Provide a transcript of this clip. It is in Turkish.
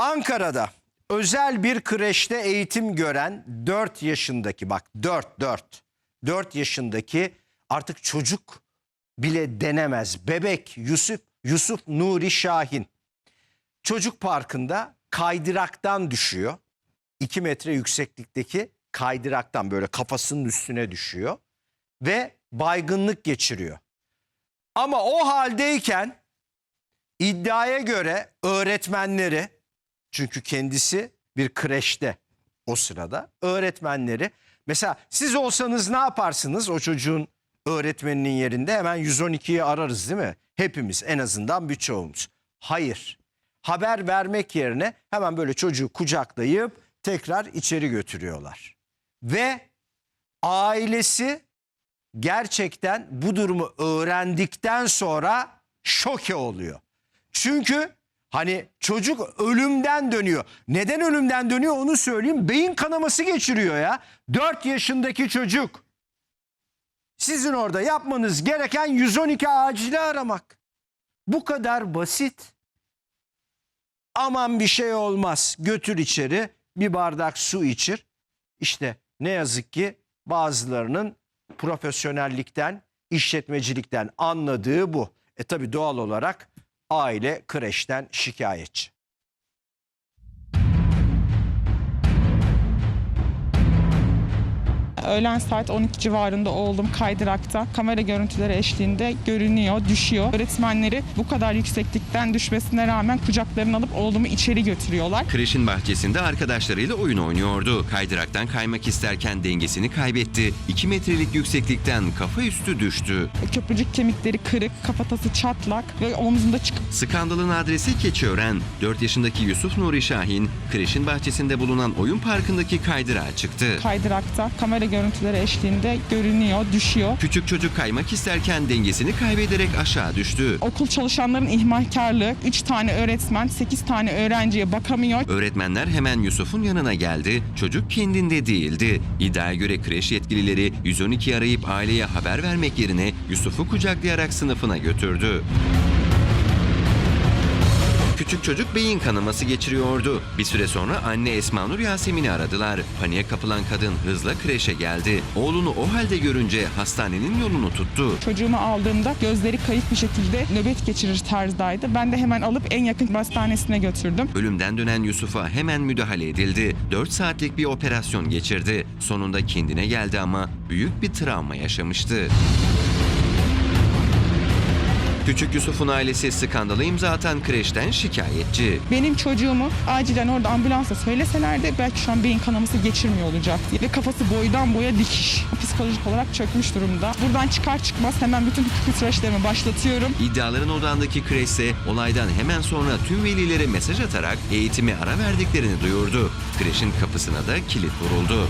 Ankara'da özel bir kreşte eğitim gören 4 yaşındaki bak 4 4 4 yaşındaki artık çocuk bile denemez bebek Yusuf Yusuf Nuri Şahin çocuk parkında kaydıraktan düşüyor. 2 metre yükseklikteki kaydıraktan böyle kafasının üstüne düşüyor ve baygınlık geçiriyor. Ama o haldeyken iddiaya göre öğretmenleri çünkü kendisi bir kreşte o sırada öğretmenleri mesela siz olsanız ne yaparsınız o çocuğun öğretmeninin yerinde hemen 112'yi ararız değil mi? Hepimiz en azından birçoğumuz. Hayır. Haber vermek yerine hemen böyle çocuğu kucaklayıp tekrar içeri götürüyorlar. Ve ailesi gerçekten bu durumu öğrendikten sonra şoke oluyor. Çünkü hani çocuk ölümden dönüyor. Neden ölümden dönüyor onu söyleyeyim. Beyin kanaması geçiriyor ya. 4 yaşındaki çocuk. Sizin orada yapmanız gereken 112 acili aramak. Bu kadar basit. Aman bir şey olmaz. Götür içeri bir bardak su içir. İşte ne yazık ki bazılarının profesyonellikten, işletmecilikten anladığı bu. E tabi doğal olarak aile kreşten şikayetçi. Öğlen saat 12 civarında oğlum kaydırakta kamera görüntüleri eşliğinde görünüyor, düşüyor. Öğretmenleri bu kadar yükseklikten düşmesine rağmen kucaklarına alıp oğlumu içeri götürüyorlar. Kreşin bahçesinde arkadaşlarıyla oyun oynuyordu. Kaydıraktan kaymak isterken dengesini kaybetti. 2 metrelik yükseklikten kafa üstü düştü. Köprücük kemikleri kırık, kafatası çatlak ve omzunda çıkıp Skandalın adresi Keçiören. 4 yaşındaki Yusuf Nuri Şahin, kreşin bahçesinde bulunan oyun parkındaki kaydırağa çıktı. kaydırakta kamera görüntüleri eşliğinde görünüyor, düşüyor. Küçük çocuk kaymak isterken dengesini kaybederek aşağı düştü. Okul çalışanların ihmalkarlığı, 3 tane öğretmen, 8 tane öğrenciye bakamıyor. Öğretmenler hemen Yusuf'un yanına geldi. Çocuk kendinde değildi. İddiaya göre kreş yetkilileri 112 arayıp aileye haber vermek yerine Yusuf'u kucaklayarak sınıfına götürdü. Küçük çocuk beyin kanaması geçiriyordu. Bir süre sonra anne Esma Nur Yasemin'i aradılar. Paniğe kapılan kadın hızla kreşe geldi. Oğlunu o halde görünce hastanenin yolunu tuttu. Çocuğumu aldığımda gözleri kayıp bir şekilde nöbet geçirir tarzdaydı. Ben de hemen alıp en yakın hastanesine götürdüm. Ölümden dönen Yusuf'a hemen müdahale edildi. 4 saatlik bir operasyon geçirdi. Sonunda kendine geldi ama büyük bir travma yaşamıştı. Küçük Yusuf'un ailesi skandalı imza atan kreşten şikayetçi. Benim çocuğumu acilen orada ambulansa söyleselerdi belki şu an beyin kanaması geçirmiyor olacaktı. Ve kafası boydan boya dikiş. Psikolojik olarak çökmüş durumda. Buradan çıkar çıkmaz hemen bütün hukuki süreçlerimi başlatıyorum. İddiaların odağındaki kreş ise olaydan hemen sonra tüm velilere mesaj atarak eğitimi ara verdiklerini duyurdu. Kreşin kapısına da kilit vuruldu.